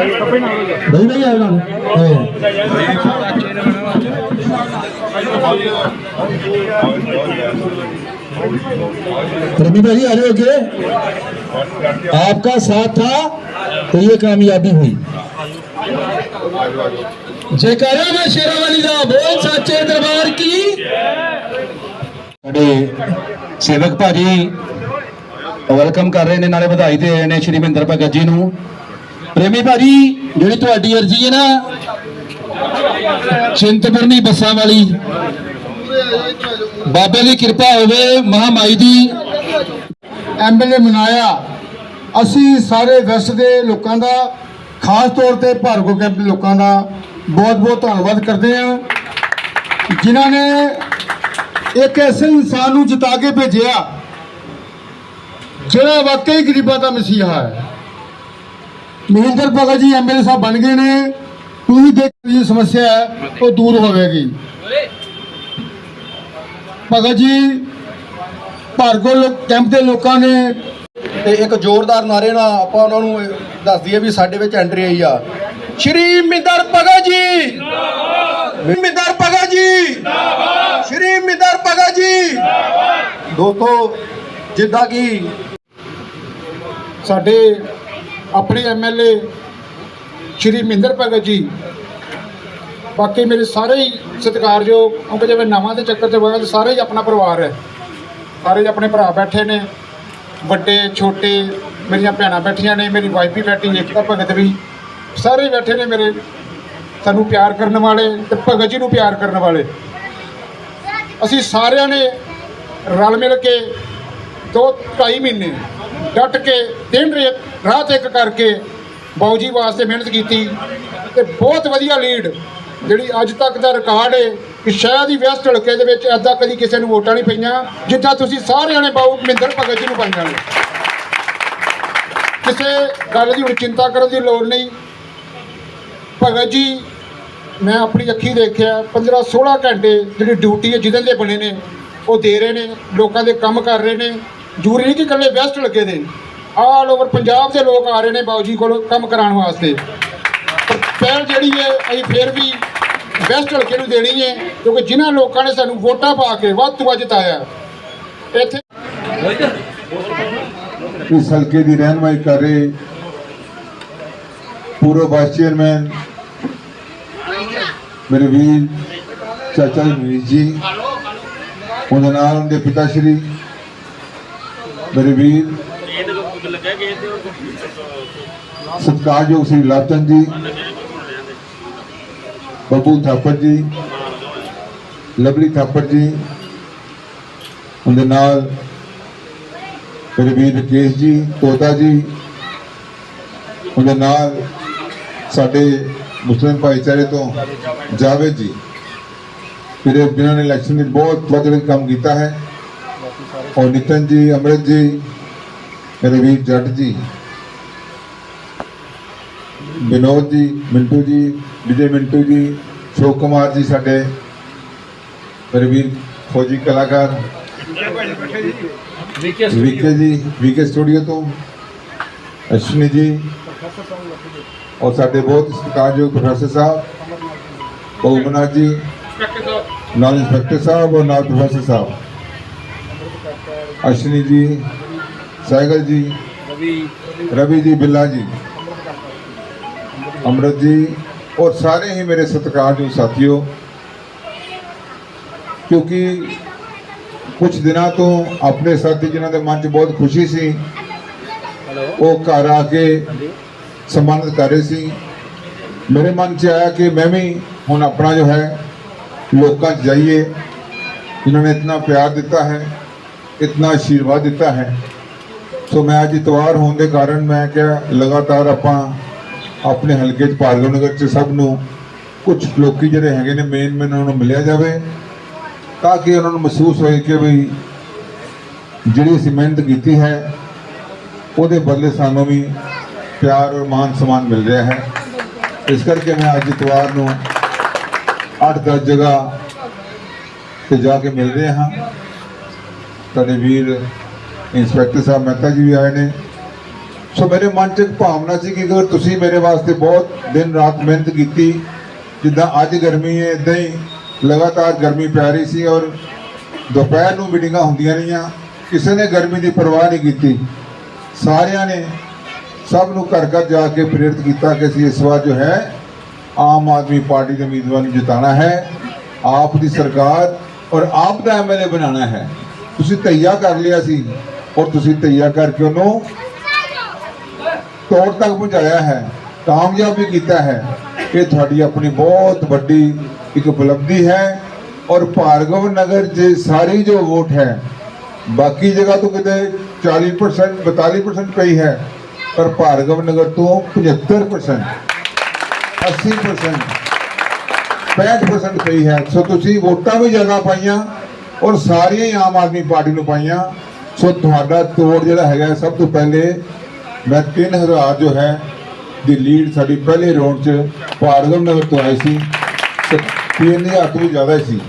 ਨਹੀਂ ਨਹੀਂ ਆਜ ਨਾਲ ਹਾਂ रवि भाई आ जाओ के आपका साथ था तो ये कामयाबी हुई जयकारा में शेरा वाली दा बोल सच्चे दरबार की ਸਾਡੇ ਸੇਵਕ ਭਾਜੀ ਵੈਲਕਮ ਕਰ ਰਹੇ ਨੇ ਨਾਲੇ ਵਧਾਈ ਦੇ ਰਹੇ ਨੇ ਸ਼੍ਰੀ ਮਹਿੰਦਰ ਭਗਤ ਜੀ ਨੂੰ ਪ੍ਰੇਮੀ ਭਾਜੀ ਜਿਹੜੀ ਤੁਹਾਡੀ ਅਰਜ਼ੀ ਹੈ ਨਾ, ਚਿੰਤਪੁਰਨੀ ਬੱਸਾਂ ਵਾਲੀ, ਬਾਬੇ ਦੀ ਕਿਰਪਾ ਹੋਵੇ, ਮਹਾਮਾਈ ਦੀ। ਐਮਐਲਏ ਮਨਾਇਆ। ਅਸੀਂ ਸਾਰੇ ਵੈਸਟ ਦੇ ਲੋਕਾਂ ਦਾ, ਖਾਸ ਤੌਰ ਤੇ ਭਾਰਗੋ ਕੈਂਪ ਦੇ ਲੋਕਾਂ ਦਾ ਬਹੁਤ ਬਹੁਤ ਧੰਨਵਾਦ ਕਰਦੇ ਹਾਂ। ਜਿਨ੍ਹਾਂ ਨੇ ਇੱਕ ਐਸੇ ਇਨਸਾਨ ਨੂੰ ਜਿਤਾ ਕੇ ਭੇਜਿਆ, ਜਿਹੜਾ ਵਾਕਈ ਗਰੀਬਾਂ ਦਾ ਮਸੀਹਾ ਹੈ। ਮਹਿੰਦਰ ਭਗਤ ਜੀ ਐਮਐਲਏ ਸਾਹਿਬ ਬਣ ਗਏ ਨੇ। ਤੁਸੀਂ ਦੇਖ ਜਿਹੜੀ ਸਮੱਸਿਆ ਹੈ, ਉਹ ਦੂਰ ਹੋਵੇਗੀ। ਭਗਤ ਜੀ ਭਾਰਗੋ ਲੋਕ, ਕੈਂਪ ਦੇ ਲੋਕਾਂ ਨੇ ਤੇ ਇੱਕ ਜ਼ੋਰਦਾਰ ਨਾਰੇ ਨਾਲ ਆਪਾਂ ਉਹਨਾਂ ਨੂੰ ਦੱਸ ਦਈਏ ਵੀ ਸਾਡੇ ਵਿੱਚ ਐਂਟਰੀ ਆਈ ਆ। ਸ਼੍ਰੀ ਮਿੰਦਰ ਭਗਤ ਜੀ! ਜਿੰਦਾਬਾਦ ਮਿੰਦਰ ਭਗਤ ਜੀ! ਜਿੰਦਾਬਾਦ ਸ਼੍ਰੀ ਮਿੰਦਰ ਭਗਤ ਜੀ! ਜਿੰਦਾਬਾਦ ਦੋਸਤੋ, ਜਿੱਦਾਂ ਕਿ ਸਾਡੇ ਆਪਣੇ ਐਮਐਲਏ ਸ਼੍ਰੀ ਮਹਿੰਦਰ ਭਗਤ ਜੀ, ਬਾਕੀ ਮੇਰੇ ਸਾਰੇ ਹੀ ਸਤਿਕਾਰਯੋਗ, ਕਿਉਂਕਿ ਜਿਵੇਂ ਨਵਾਂ ਦੇ ਚੱਕਰ 'ਚ ਹੋਇਆ ਤੇ ਸਾਰੇ ਹੀ ਆਪਣਾ ਪਰਿਵਾਰ ਹੈ। ਸਾਰੇ ਹੀ ਆਪਣੇ ਭਰਾ ਬੈਠੇ ਨੇ, ਵੱਡੇ, ਛੋਟੇ, ਮੇਰੀਆਂ ਭੈਣਾਂ ਬੈਠੀਆਂ ਨੇ, ਮੇਰੀ ਵਾਈਫ ਵੀ ਬੈਠੀ ਏਕਤਾ ਭਗਤ ਵੀ। ਸਾਰੇ ਹੀ ਬੈਠੇ ਨੇ ਮੇਰੇ, ਸਾਨੂੰ ਪਿਆਰ ਕਰਨ ਵਾਲੇ ਤੇ ਭਗਤ ਜੀ ਨੂੰ ਪਿਆਰ ਕਰਨ ਵਾਲੇ। ਅਸੀਂ ਸਾਰਿਆਂ ਨੇ ਰਲ ਮਿਲ ਕੇ ਦੋ ਢਾਈ ਮਹੀਨੇ ਡਟ ਕੇ ਦਿਨ ਰਾਤ ਇੱਕ ਕਰਕੇ ਬਾਊ ਜੀ ਵਾਸਤੇ ਮਿਹਨਤ ਕੀਤੀ ਤੇ ਬਹੁਤ ਵਧੀਆ ਲੀਡ ਜਿਹੜੀ ਅੱਜ ਤੱਕ ਦਾ ਰਿਕਾਰਡ ਹੈ ਕਿ ਸ਼ਾਇਦ ਹੀ ਵੈਸਟ ਹਲਕੇ ਦੇ ਵਿੱਚ ਐਦਾਂ ਕਦੀ ਕਿਸੇ ਨੂੰ ਵੋਟਾਂ ਨਹੀਂ ਪਈਆਂ, ਜਿੱਦਾਂ ਤੁਸੀਂ ਸਾਰਿਆਂ ਨੇ ਬਾਊ ਮਹਿੰਦਰ ਭਗਤ ਜੀ ਨੂੰ ਪਾਈਆਂ ਨੇ ਕਿਸੇ ਗੱਲ ਦੀ ਹੁਣ ਚਿੰਤਾ ਕਰਨ ਦੀ ਲੋੜ ਨਹੀਂ। ਭਗਤ ਜੀ, ਮੈਂ ਆਪਣੀ ਅੱਖੀ ਦੇਖਿਆ 15 16 ਘੰਟੇ ਜਿਹੜੀ ਡਿਊਟੀ ਹੈ ਜਿਹਦੇ ਦੇ ਬਣੇ ਨੇ, ਉਹ ਦੇ ਰਹੇ ਨੇ, ਲੋਕਾਂ ਦੇ ਕੰਮ ਕਰ ਰਹੇ ਨੇ। ਜ਼ਰੂਰੀ ਨਹੀਂ ਕਿ ਇਕੱਲੇ ਵੈਸਟ ਲੱਗੇ ਦੇ ਆਲ ਓਵਰ ਪੰਜਾਬ ਦੇ ਲੋਕ ਆ ਰਹੇ ਨੇ ਬਾਊ ਜੀ ਕੋਲ ਕੰਮ ਕਰਾਉਣ ਵਾਸਤੇ। ਪਰ ਪਹਿਲ ਜਿਹੜੀ ਹੈ, ਅਸੀਂ ਫਿਰ ਵੀ ਵੈਸਟ ਹਲਕੇ ਨੂੰ ਦੇਣੀ ਹੈ, ਕਿਉਂਕਿ ਜਿਨ੍ਹਾਂ ਲੋਕਾਂ ਨੇ ਸਾਨੂੰ ਵੋਟਾਂ ਪਾ ਕੇ ਵੱਧ ਤੋਂ ਵੱਧ ਜਿਤਾਇਆ। ਇੱਥੇ ਇਸ ਹਲਕੇ ਦੀ ਰਹਿਨਮਾਈ ਕਰ ਰਹੇ ਪੂਰਵ ਵਾਈਸ ਚੇਅਰਮੈਨ ਮੇਰੇ ਵੀਰ, ਚਾਚਾ ਜੀ ਮਨੀਸ਼ ਜੀ, ਉਹਦੇ ਨਾਲ ਉਹਦੇ ਪਿਤਾ ਸ਼੍ਰੀ ਮੇਰੇ ਵੀਰ, ਸਤਿਕਾਰਯੋਗ ਸ੍ਰੀ ਲਾਤਨ ਜੀ, ਬੱਬੂ ਥਾਪਰ ਜੀ, ਲਵਲੀ ਥਾਪਰ ਜੀ, ਉਹਦੇ ਨਾਲ ਮੇਰੇ ਵੀਰ ਰਕੇਸ਼ ਜੀ, ਤੋਤਾ ਜੀ, ਉਹਦੇ ਨਾਲ ਸਾਡੇ ਮੁਸਲਿਮ ਭਾਈਚਾਰੇ ਤੋਂ ਜਾਵੇਦ ਜੀ ਮੇਰੇ ਜਿਨ੍ਹਾਂ ਨੇ ਇਲੈਕਸ਼ਨ ਵਿੱਚ ਬਹੁਤ ਵੱਧ ਕੰਮ ਕੀਤਾ ਹੈ। ਔਰ ਨਿਤਨ ਜੀ ਅਮਰਿਤ ਜੀ, ਮੇਰੇ ਵੀਰ ਜੱਟ ਜੀ, ਵਿਨੋਦ ਜੀ, ਮਿੰਟੂ ਜੀ, ਵਿਜੇ ਮਿੰਟੂ ਜੀ ਸ਼ੋਕ ਕੁਮਾਰ ਜੀ ਸਾਡੇ, ਮੇਰੇ ਵੀਰ ਫੌਜੀ ਕਲਾਕਾਰ, ਵੀਕੇ ਜੀ, ਵੀਕੇ ਸਟੂਡੀਓ ਤੋਂ ਅਸ਼ਵਨੀ ਜੀ, ਔਰ ਸਾਡੇ ਬਹੁਤ ਸਤਿਕਾਰਯੋਗ ਪ੍ਰੋਫੈਸਰ ਸਾਹਿਬ ਬਹੁਮਨਾਥ ਜੀ, ਨਾਲ ਇੰਸਪੈਕਟਰ ਸਾਹਿਬ ਔਰ ਨਾਲ ਪ੍ਰੋਫੈਸਰ ਸਾਹਿਬ। ਅਸ਼ਵਨੀ ਜੀ, ਸਾਈਗਲ ਜੀ, ਰਵੀ ਜੀ, ਬਿੱਲਾ ਜੀ, ਅਮਰਤ ਜੀ, ਔਰ ਸਾਰੇ ਹੀ ਮੇਰੇ ਸਤਿਕਾਰਯੋਗ ਸਾਥੀਓ, ਕਿਉਂਕਿ ਕੁਝ ਦਿਨਾਂ ਤੋਂ ਆਪਣੇ ਸਾਥੀ ਜਿਨ੍ਹਾਂ ਦੇ ਮਨ 'ਚ ਬਹੁਤ ਖੁਸ਼ੀ ਸੀ, ਉਹ ਘਰ ਆ ਕੇ ਸਨਮਾਨਿਤ ਕਰ ਰਹੇ ਸੀ। ਮੇਰੇ ਮਨ 'ਚ ਆਇਆ ਕਿ ਮੈਂ ਵੀ ਹੁਣ ਆਪਣਾ ਜੋ ਹੈ, ਲੋਕਾਂ 'ਚ ਜਾਈਏ, ਜਿਨ੍ਹਾਂ ਨੇ ਇਤਨਾ ਪਿਆਰ ਦਿੱਤਾ ਹੈ। ਇਤਨਾ ਆਸ਼ੀਰਵਾਦ ਦਿੱਤਾ ਹੈ ਸੋ ਮੈਂ ਅੱਜ ਇਤਵਾਰ ਹੋਣ ਦੇ ਕਾਰਨ ਮੈਂ ਕਿਹਾ ਲਗਾਤਾਰ ਆਪਾਂ ਆਪਣੇ ਹਲਕੇ 'ਚ ਭਾਰਗਵ ਨਗਰ 'ਚ ਸਭ ਨੂੰ ਕੁਝ ਲੋਕੀ ਜਿਹੜੇ ਹੈਗੇ ਨੇ ਮੇਨ ਮੇਨ ਉਹਨਾਂ ਨੂੰ ਮਿਲਿਆ ਜਾਵੇ ਤਾਂ ਕਿ ਉਹਨਾਂ ਨੂੰ ਮਹਿਸੂਸ ਹੋਏ ਕਿ ਵੀ ਜਿਹੜੀ ਅਸੀਂ ਮਿਹਨਤ ਕੀਤੀ ਹੈ ਉਹਦੇ ਬਦਲੇ ਸਾਨੂੰ ਵੀ ਪਿਆਰ ਔਰ ਮਾਨ ਸਨਮਾਨ ਮਿਲ ਰਿਹਾ ਹੈ ਇਸ ਕਰਕੇ ਮੈਂ ਅੱਜ ਇਤਵਾਰ ਨੂੰ 8-10 ਜਗ੍ਹਾ ਤੇ ਜਾ ਕੇ ਮਿਲ ਰਿਹਾ ਹਾਂ ਤੁਹਾਡੇ ਵੀਰ ਇੰਸਪੈਕਟਰ ਸਾਹਿਬ ਮਹਿਤਾ ਜੀ ਵੀ ਆਏ ਨੇ। ਸੋ ਮੇਰੇ ਮਨ 'ਚ ਇੱਕ ਭਾਵਨਾ ਸੀ ਕਿ ਅਗਰ ਤੁਸੀਂ ਮੇਰੇ ਵਾਸਤੇ ਬਹੁਤ ਦਿਨ ਰਾਤ ਮਿਹਨਤ ਕੀਤੀ, ਜਿੱਦਾਂ ਅੱਜ ਗਰਮੀ ਹੈ ਇਦਾਂ ਹੀ ਲਗਾਤਾਰ ਗਰਮੀ ਪੈ ਰਹੀ ਸੀ ਔਰ ਦੁਪਹਿਰ ਨੂੰ ਮੀਟਿੰਗਾਂ ਹੁੰਦੀਆਂ ਰਹੀਆਂ, ਕਿਸੇ ਨੇ ਗਰਮੀ ਦੀ ਪਰਵਾਹ ਨਹੀਂ ਕੀਤੀ। ਸਾਰਿਆਂ ਨੇ ਸਭ ਨੂੰ ਘਰ ਘਰ ਜਾ ਕੇ ਪ੍ਰੇਰਿਤ ਕੀਤਾ ਕਿ ਅਸੀਂ ਇਸ ਵਾਰ ਜੋ ਹੈ, ਆਮ ਆਦਮੀ ਪਾਰਟੀ ਦੇ ਉਮੀਦਵਾਰ ਨੂੰ ਜਿਤਾਣਾ ਹੈ, ਆਪ ਦੀ ਸਰਕਾਰ ਔਰ ਆਪ ਦਾ ਐਮਐਲਏ ਬਣਾਉਣਾ ਹੈ। ਤੁਸੀਂ ਤਈਆ ਕਰ ਲਿਆ ਸੀ ਔਰ ਤੁਸੀਂ ਤਈਆ ਕਰਕੇ ਉਹਨੂੰ ਤੋੜ ਤੱਕ ਪਹੁੰਚਾਇਆ ਹੈ, ਕਾਮਯਾਬ ਵੀ ਕੀਤਾ ਹੈ। ਇਹ ਤੁਹਾਡੀ ਆਪਣੀ ਬਹੁਤ ਵੱਡੀ ਇੱਕ ਉਪਲਬਧੀ ਹੈ ਔਰ ਭਾਰਗਵ ਨਗਰ ਜੇ ਸਾਰੀ ਜੋ ਵੋਟ ਹੈ, ਬਾਕੀ ਜਗ੍ਹਾ ਤੋਂ ਕਿਤੇ 40% 42% ਪਈ ਹੈ, ਪਰ ਭਾਰਗਵ ਨਗਰ ਤੋਂ 75% 80% 65% ਪਈ ਹੈ। ਸੋ ਤੁਸੀਂ ਵੋਟਾਂ ਵੀ ਜ਼ਿਆਦਾ ਪਾਈਆਂ ਔਰ ਸਾਰੀਆਂ ਹੀ ਆਮ ਆਦਮੀ ਪਾਰਟੀ ਨੂੰ ਪਾਈਆਂ। ਸੋ ਤੁਹਾਡਾ ਤੋੜ ਜਿਹੜਾ ਹੈਗਾ ਸਭ ਤੋਂ ਪਹਿਲੇ ਮੈਂ 3000 ਜੋ ਹੈ ਦੀ ਲੀਡ ਸਾਡੀ ਪਹਿਲੇ ਰਾਉਂਡ 'ਚ ਭਾਰਗਵ ਨਗਰ ਤੋਂ ਆਈ ਸੀ। ਤੇ 3000 ਤੋਂ ਵੀ ਜ਼ਿਆਦਾ ਸੀ।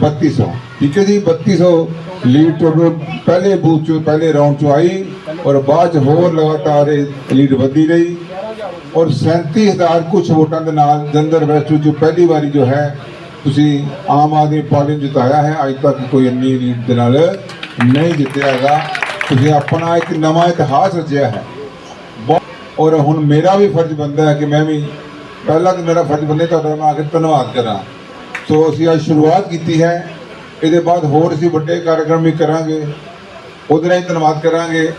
3200 ਠੀਕ ਹੈ ਜੀ 3200 ਲੀਡ ਟੋਟਲ ਪਹਿਲੇ ਬੂਥ ਚੋਂ ਪਹਿਲੇ ਰਾਉਂਡ ਚੋਂ ਆਈ ਔਰ ਬਾਅਦ 'ਚ ਹੋਰ ਲਗਾਤਾਰ ਲੀਡ ਵਧਦੀ ਰਹੀ। ਔਰ 37000 ਕੁਝ ਵੋਟਾਂ ਦੇ ਨਾਲ ਜੰਦਰ ਵੈਸਟ ਜੋ ਪਹਿਲੀ ਵਾਰੀ ਜੋ ਹੈ ਤੁਸੀਂ ਆਮ ਆਦਮੀ ਪਾਰਟੀ ਨੂੰ ਜਿਤਾਇਆ ਹੈ, ਅੱਜ ਤੱਕ ਕੋਈ ਇੰਨੀ ਲੀਡ ਦੇ ਨਾਲ ਨਹੀਂ ਜਿੱਤਿਆ ਹੈਗਾ। ਤੁਸੀਂ ਆਪਣਾ ਇੱਕ ਨਵਾਂ ਇਤਿਹਾਸ ਰਚਿਆ ਹੈ। ਬਹੁਤ- ਔਰ ਹੁਣ ਮੇਰਾ ਵੀ ਫਰਜ਼ ਬਣਦਾ ਹੈ ਕਿ ਮੈਂ ਵੀ ਪਹਿਲਾਂ ਤਾਂ ਮੇਰਾ ਫਰਜ਼ ਬਣਦਾ ਤੁਹਾਡਾ ਮੈਂ ਆ ਕੇ ਧੰਨਵਾਦ ਕਰਾਂ। ਸੋ ਅਸੀਂ ਅੱਜ ਸ਼ੁਰੂਆਤ ਕੀਤੀ ਹੈ। ਇਹਦੇ ਬਾਅਦ ਹੋਰ ਅਸੀਂ ਵੱਡੇ ਕਾਰਜਕ੍ਰਮ ਵੀ ਕਰਾਂਗੇ। ਉਹਦੇ ਨਾਲ ਹੀ ਧੰਨਵਾਦ ਕਰਾਂਗੇ।